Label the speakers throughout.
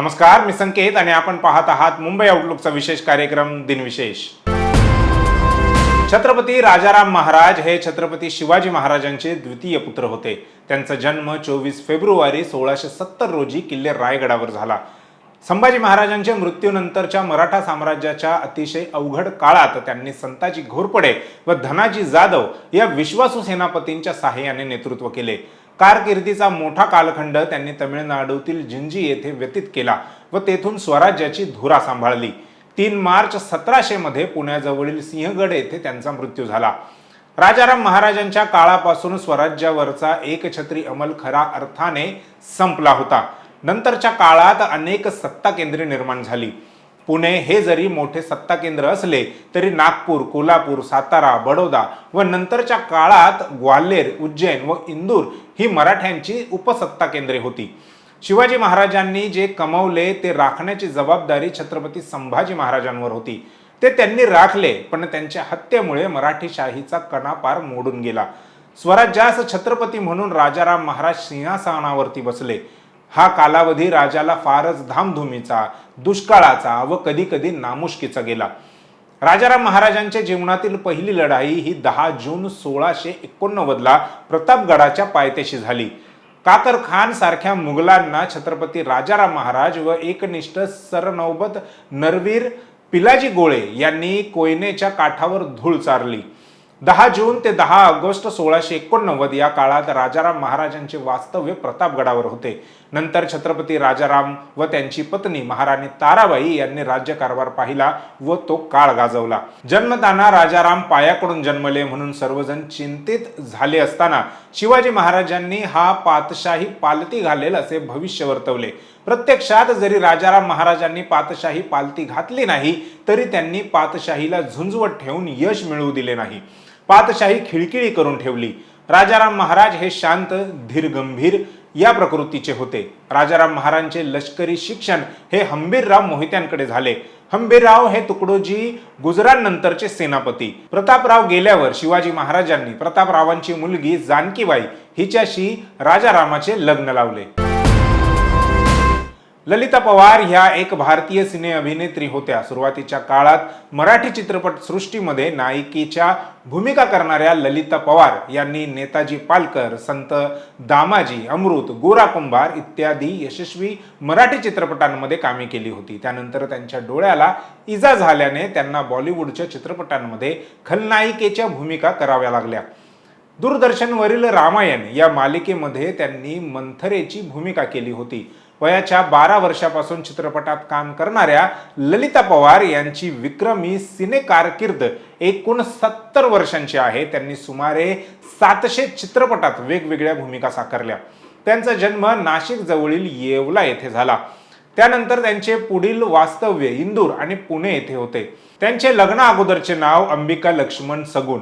Speaker 1: नमस्कार मी संकेत आणि आपण पाहत आहात मुंबई आउटलुकचा विशेष कार्यक्रम दिनविशेष. छत्रपती राजाराम महाराज हे छत्रपती शिवाजी महाराजांचे द्वितीय पुत्र होते. त्यांचा जन्म चोवीस फेब्रुवारी सोळाशे सत्तर रोजी किल्ले रायगडावर झाला. संभाजी महाराजांच्या मृत्यूनंतरच्या मराठा साम्राज्याच्या अतिशय अवघड काळात त्यांनी संताजी घोरपडे व धनाजी जाधव या विश्वासू सेनापतींच्या सहाय्याने नेतृत्व केले. कारकिर्दीचा मोठा कालखंड त्यांनी तमिळनाडूतील जिंजी येथे व्यतीत केला व तेथून स्वराज्याची धुरा सांभाळली. तीन मार्च सतराशे मध्ये पुण्याजवळील सिंहगड येथे त्यांचा मृत्यू झाला. राजाराम महाराजांच्या काळापासून स्वराज्यावरचा एकछत्री अमल खरा अर्थाने संपला होता. नंतरच्या काळात अनेक सत्ता केंद्रे निर्माण झाली. पुणे हे जरी मोठे सत्ता केंद्र असले तरी नागपूर कोल्हापूर सातारा बडोदा व नंतरच्या काळात ग्वाल्हेर उज्जैन व इंदूर ही मराठ्यांची उपसत्ता केंद्रे होती. शिवाजी महाराजांनी जे कमवले ते राखण्याची जबाबदारी छत्रपती संभाजी महाराजांवर होती. ते त्यांनी राखले पण त्यांच्या हत्येमुळे मराठी शाहीचा कणापार मोडून गेला. स्वराज्यास छत्रपती म्हणून राजाराम महाराज सिंहासनावरती बसले. हा कालावधी राजाला फारच धामधुमीचा दुष्काळाचा व कधी कधी नामुष्कीचा गेला. राजाराम महाराजांच्या जीवनातील पहिली लढाई ही दहा जून सोळाशे एकोणनव्वदला प्रतापगडाच्या पायथ्याशी झाली. काकर खान सारख्या मुघलांना छत्रपती राजाराम महाराज व एकनिष्ठ सरनौबत नरवीर पिलाजी गोळे यांनी कोयनेच्या काठावर धूळ चारली. दहा जून ते दहा ऑगस्ट सोळाशे एकोणनव्वद या काळात राजाराम महाराजांचे वास्तव्य प्रतापगडावर होते. नंतर छत्रपती राजाराम व त्यांची पत्नी महाराणी ताराबाई यांनी राज्यकारभार पाहिला व तो काळ गाजवला. जन्मताना राजाराम पायाकडून जन्मले म्हणून सर्वजण चिंतित झाले असताना शिवाजी महाराजांनी हा पातशाही पालती घालेल असे भविष्य वर्तवले. प्रत्यक्षात जरी राजाराम महाराजांनी पातशाही पालती घातली नाही तरी त्यांनी पातशाहीला झुंजवत ठेवून यश मिळवू दिले नाही. पातशाही खिळखिळी करून ठेवली. राजाराम महाराज हे शांत धीरगंभीर या प्रकृतीचे होते. राजाराम महाराजांचे लष्करी शिक्षण हे हंबीरराव मोहित्यांकडे झाले. हंबीरराव हे तुकडोजी गुजरातनंतरचे सेनापती. प्रतापराव गेल्यावर शिवाजी महाराजांनी प्रतापरावांची मुलगी जानकीबाई हिच्याशी राजारामाचे लग्न लावले. ललिता पवार ह्या एक भारतीय सिने अभिनेत्री होत्या. सुरुवातीच्या काळात मराठी चित्रपट सृष्टीमध्ये नायिकेच्या भूमिका करणाऱ्या ललिता पवार यांनी नेताजी पालकर संत दामाजी अमृत गोरा कुंभार इत्यादी यशस्वी मराठी चित्रपटांमध्ये कामे केली होती. त्यानंतर त्यांच्या डोळ्याला इजा झाल्याने त्यांना बॉलिवूडच्या चित्रपटांमध्ये खलनायिकेच्या भूमिका कराव्या लागल्या. दूरदर्शनवरील रामायण या मालिकेमध्ये त्यांनी मंथरेची भूमिका केली होती. वयाच्या बारा वर्षापासून चित्रपटात काम करणाऱ्या ललिता पवार यांची विक्रमी सिने कारकीर्द एकूण सत्तर वर्षांची आहे. त्यांनी सुमारे सातशे चित्रपटात वेगवेगळ्या भूमिका साकारल्या. त्यांचा जन्म नाशिक जवळील येवला येथे झाला. त्यानंतर त्यांचे पुढील वास्तव्य इंदूर आणि पुणे येथे होते. त्यांचे लग्न अगोदरचे नाव अंबिका लक्ष्मण सगुण.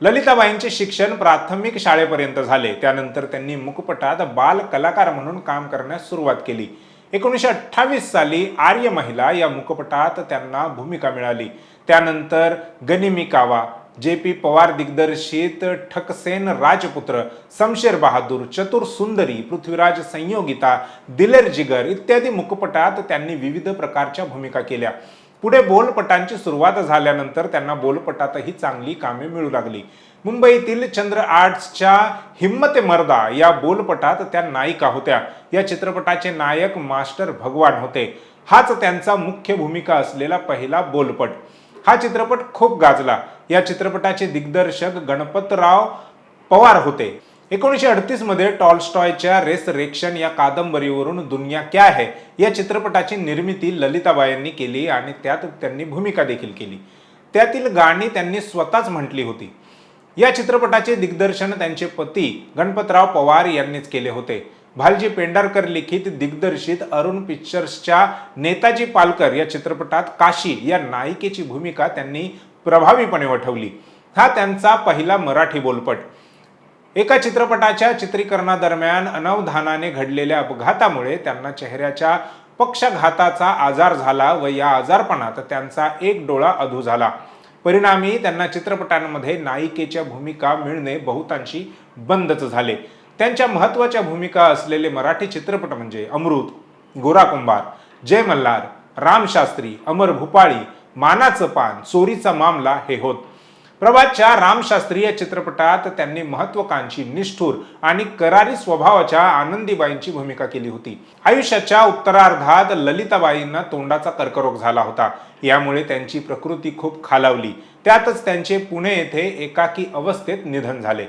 Speaker 1: ललिताबाईंचे शिक्षण प्राथमिक शाळेपर्यंत झाले. त्यानंतर त्यांनी मुकपटात बाल कलाकार म्हणून काम करण्यास सुरुवात केली. एकोणीसशे अठ्ठावीस साली आर्य महिला या मुकपटात त्यांना भूमिका मिळाली. त्यानंतर गनिमी कावा जे पी पवार दिग्दर्शित ठकसेन राजपुत्र शमशेर बहादूर चतुर सुंदरी पृथ्वीराज संयोगिता दिलेर जिगर इत्यादी मुकपटात त्यांनी विविध प्रकारच्या भूमिका केल्या. पुढे बोलपटांची सुरुवात झाल्यानंतर त्यांना बोलपटातही चांगली कामे मिळू लागली. मुंबईतील चंद्र आर्ट्सच्या हिम्मते मर्दा या बोलपटात त्या नायिका होत्या. या चित्रपटाचे नायक मास्टर भगवान होते. हाच त्यांचा मुख्य भूमिका असलेला पहिला बोलपट. हा चित्रपट खूप गाजला. या चित्रपटाचे दिग्दर्शक गणपतराव पवार होते. एकोणीसशे अडतीसमध्ये रेस रेक्शन या कादंबरीवरून दुनिया क्या है या चित्रपटाची निर्मिती ललिताबाईंनी केली आणि त्यात त्यांनी भूमिका देखील केली. त्यातील गाणी त्यांनी स्वतःच म्हटली होती. या चित्रपटाचे दिग्दर्शन त्यांचे पती गणपतराव पवार यांनीच केले होते. भालजी पेंढारकर लिखित दिग्दर्शित अरुण पिक्चर्सच्या नेताजी पालकर या चित्रपटात काशी या नायिकेची भूमिका त्यांनी प्रभावीपणे वठवली. हा त्यांचा पहिला मराठी बोलपट. एका चित्रपटाच्या चित्रीकरणादरम्यान अनवधानाने घडलेल्या अपघातामुळे त्यांना चेहऱ्याच्या पक्षघाताचा आजार झाला व या आजारपणात त्यांचा एक डोळा अधू झाला. परिणामी त्यांना चित्रपटांमध्ये नायिकेच्या भूमिका मिळणे बहुतांशी बंदच झाले. त्यांच्या महत्त्वाच्या भूमिका असलेले मराठी चित्रपट म्हणजे अमृत गोरा कुंभार जय मल्हार रामशास्त्री अमर भूपाळी मानाचं पान चोरीचा मामला हे होत. प्रभातच्या रामशास्त्रीय चित्रपटात त्यांनी महत्वाकांक्षी निष्ठूर आणि करारी स्वभावाच्या आनंदीबाईंची भूमिका केली होती. आयुष्याच्या उत्तरार्धात ललिताबाईंना तोंडाचा कर्करोग झाला होता. यामुळे त्यांची प्रकृती खूप खालावली. त्यातच त्यांचे पुणे येथे एकाकी अवस्थेत निधन झाले.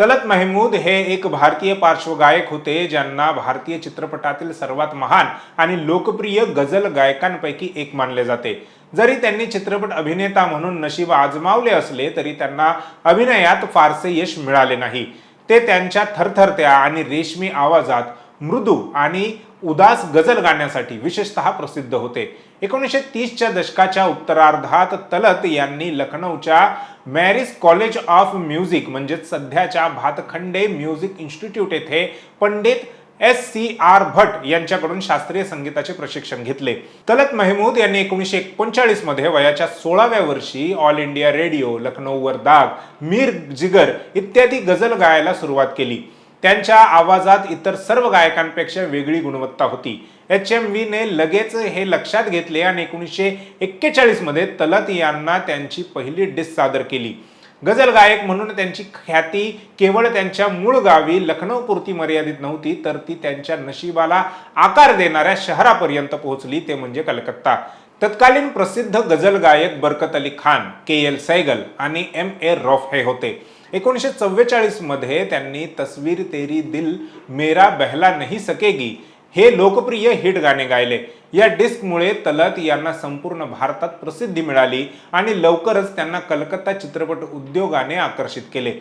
Speaker 1: तलत महमूद हे एक भारतीय पार्श्वगायक होते ज्यांना भारतीय चित्रपटातील सर्वात महान आणि लोकप्रिय गझल गायकांपैकी एक मानले जाते. जरी त्यांनी चित्रपट अभिनेता म्हणून नशीब आजमावले असले तरी त्यांना अभिनयात फारसे यश मिळाले नाही. ते त्यांच्या थरथरत्या आणि रेशमी आवाजात मृदू आणि उदास गझल गाण्यासाठी विशेषतः प्रसिद्ध होते. एकोणीसशे तीसच्या दशकाच्या उत्तरार्धात तलत यांनी लखनौच्या मॅरिस कॉलेज ऑफ म्युझिक म्हणजेच सध्याच्या भातखंडे म्युझिक इन्स्टिट्यूट येथे Pandit S C R Bhatt यांच्याकडून शास्त्रीय संगीताचे प्रशिक्षण घेतले. तलत महमूद यांनी एकोणीसशे एकोणचाळीसमध्ये वयाच्या सोळाव्या वर्षी ऑल इंडिया रेडिओ लखनौवर दाग मीर जिगर इत्यादी गझल गायला सुरुवात केली. त्यांच्या आवाजात इतर सर्व गायकांपेक्षा वेगळी गुणवत्ता होती. एच एम व्हीने लगेच हे लक्षात घेतले आणि एकोणीसशे एक्केचाळीसमध्ये तलत यांना त्यांची पहिली डिस्क सादर केली. गझल गायक म्हणून त्यांची ख्याती केवळ त्यांच्या मूळ गावी लखनौपुरती मर्यादित नव्हती तर ती त्यांच्या नशिबाला आकार देणाऱ्या शहरापर्यंत पोहोचली ते म्हणजे कलकत्ता. तत्कालीन प्रसिद्ध गझल गायक बरकत अली खान के एल सैगल आणि एम ए रॉफ हे होते. एकोणीसशे चव्वेचाळीसमध्ये त्यांनी तस्वीर तेरी दिल मेरा बहला नहीं सकेगी हे लोकप्रिय हिट गाणे गायले. या डिस्कमुळे तलत यांना संपूर्ण भारतात प्रसिद्धी मिळाली आणि लवकरच त्यांना कलकत्ता चित्रपट उद्योगाने आकर्षित केले.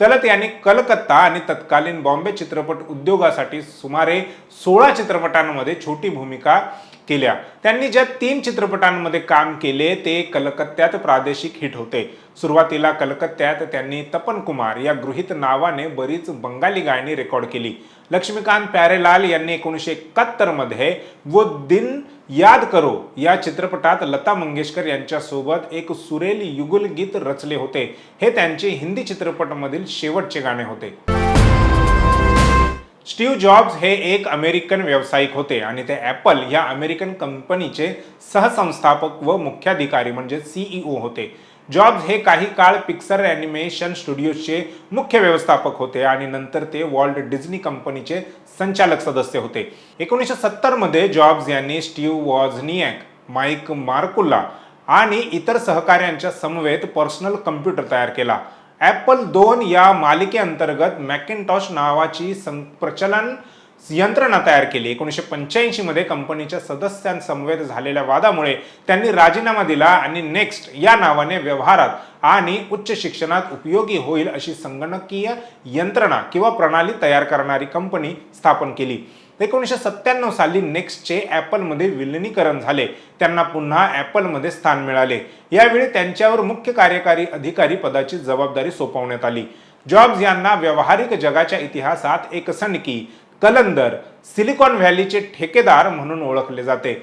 Speaker 1: तलत यांनी कलकत्ता आणि तत्कालीन बॉम्बे चित्रपट उद्योगासाठी सुमारे सोळा चित्रपटांमध्ये छोटी भूमिका केल्या. त्यांनी ज्या तीन चित्रपटांमध्ये काम केले ते कलकत्त्यात प्रादेशिक हिट होते. सुरुवातीला कलकत्त्यात त्यांनी तपन कुमार या गृहित नावाने बरीच बंगाली गायनी रेकॉर्ड केली. लक्ष्मीकांत प्यारेलाल यांनी एकोणीसशे एकाहत्तरमध्ये वो दिन याद करो या चित्रपटात लता मंगेशकर यांच्यासोबत एक सुरेल युगुल गीत रचले होते. हे त्यांचे हिंदी चित्रपटमधील शेवटचे गाणे होते. स्टीव्ह जॉब्स हे एक अमेरिकन व्यावसायिक होते आणि ते ॲपल या अमेरिकन कंपनीचे सहसंस्थापक व मुख्याधिकारी म्हणजे सीईओ होते. जॉब्स हे काही काळ पिक्सर ॲनिमेशन स्टुडिओचे मुख्य व्यवस्थापक होते आणि नंतर ते वॉल्ट डिझनी कंपनीचे संचालक सदस्य होते. एकोणीसशे सत्तरमध्ये जॉब्स यांनी स्टीव्ह वॉझनियॅक माईक मार्कुला आणि इतर सहकाऱ्यांच्या समवेत पर्सनल कम्प्युटर तयार केला. ॲपल दोन या मालिकेअंतर्गत मॅकिनटॉश नावाची सं प्रचलन यंत्रणा तयार केली. एकोणीसशे पंच्याऐंशीमध्ये कंपनीच्या सदस्यांसमवेत झालेल्या वादामुळे त्यांनी राजीनामा दिला आणि नेक्स्ट या नावाने व्यवहारात आणि उच्च शिक्षणात उपयोगी होईल अशी संगणकीय यंत्रणा किंवा प्रणाली तयार करणारी कंपनी स्थापन केली. एकोणीसशे सत्त्याण्णव साली नेक्स्टचे ॲपलमध्ये विलिनीकरण झाले. त्यांना पुन्हा ॲपलमध्ये स्थान मिळाले. यावेळी त्यांच्यावर मुख्य कार्यकारी अधिकारी पदाची जबाबदारी सोपवण्यात आली. जॉब्स यांना व्यावहारिक जगाच्या इतिहासात एक सणकी कलंदर सिलिकॉन व्हॅलीचे ठेकेदार म्हणून ओळखले जाते.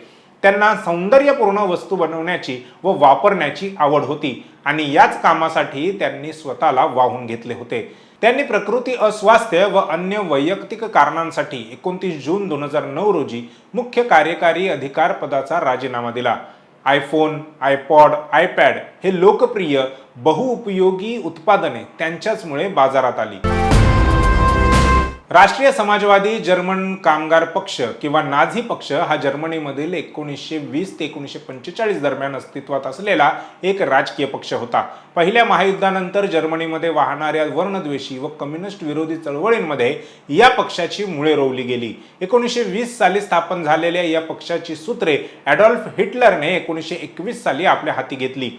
Speaker 1: त्यांना सौंदर्यपूर्ण वस्तू बनवण्याची व वापरण्याची आवड होती आणि याच कामासाठी त्यांनी स्वतःला वाहून घेतले होते. त्यांनी प्रकृती अस्वास्थ्य व अन्य वैयक्तिक कारणांसाठी एकोणतीस जून दोन हजार नऊ रोजी मुख्य कार्यकारी अधिकार पदाचा राजीनामा दिला. आयफोन आयपॉड आयपॅड हे लोकप्रिय बहुउपयोगी उत्पादने त्यांच्याचमुळे बाजारात आली. राष्ट्रीय समाजवादी जर्मन कामगार पक्ष किंवा नाझी पक्ष हा जर्मनीमधील एकोणीसशे वीस ते एकोणीसशे पंचेचाळीस दरम्यान अस्तित्वात असलेला एक राजकीय पक्ष होता. पहिल्या महायुद्धानंतर जर्मनीमध्ये वाहणाऱ्या वर्णद्वेषी व कम्युनिस्ट विरोधी चळवळींमध्ये या पक्षाची मुळे रोवली गेली. एकोणीसशे वीस साली स्थापन झालेल्या या पक्षाची सूत्रे ॲडॉल्फ हिटलरने एकोणीसशे एकवीस साली आपल्या हाती घेतली.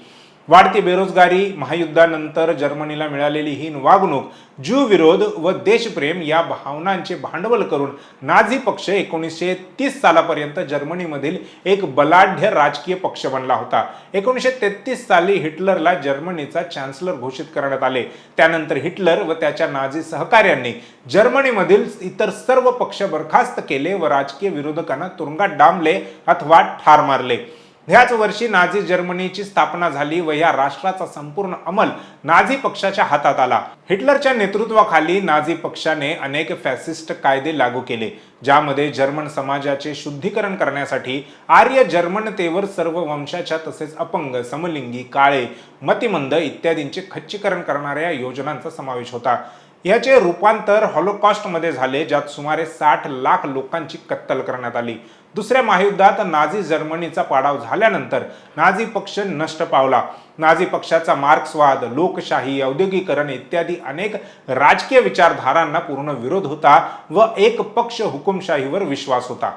Speaker 1: वाढती बेरोजगारी महायुद्धानंतर जर्मनीला मिळालेली हीन वागणूक ज्यू विरोध व देशप्रेम या भावनांचे भांडवल करून नाझी पक्ष एकोणीसशे तीस सालापर्यंत जर्मनीमधील एक बलाढ्य राजकीय पक्ष बनला होता. एकोणीसशे तेहतीस साली हिटलरला जर्मनीचा चॅन्सलर घोषित करण्यात आले. त्यानंतर हिटलर व त्याच्या नाझी सहकाऱ्यांनी जर्मनीमधील इतर सर्व पक्ष बरखास्त केले व राजकीय विरोधकांना तुरुंगात डांबले अथवा ठार मारले. ह्याच वर्षी नाझी जर्मनीची स्थापना झाली व या राष्ट्राचा संपूर्ण अंमल नाझी पक्षाच्या हातात आला. हिटलरच्या नेतृत्वाखाली नाझी पक्षाने अनेक फॅसिस्ट कायदे लागू केले ज्यामध्ये जर्मन समाजाचे शुद्धीकरण करण्यासाठी आर्य जर्मनतेवर सर्व वंशाच्या तसेच अपंग समलिंगी काळे मतिमंद इत्यादींचे खच्चीकरण करणाऱ्या योजनांचा समावेश होता. याचे रूपांतर हॉलोकॉस्टमध्ये झाले ज्यात सुमारे साठ लाख लोकांची कत्तल करण्यात आली. दुसऱ्या महायुद्धात नाझी जर्मनीचा पाडाव झाल्यानंतर नाझी पक्ष नष्ट पावला. नाझी पक्षाचा मार्क्सवाद लोकशाही औद्योगिकरण इत्यादी अनेक राजकीय विचारधारांना पूर्ण विरोध होता व एक पक्ष हुकुमशाहीवर विश्वास होता.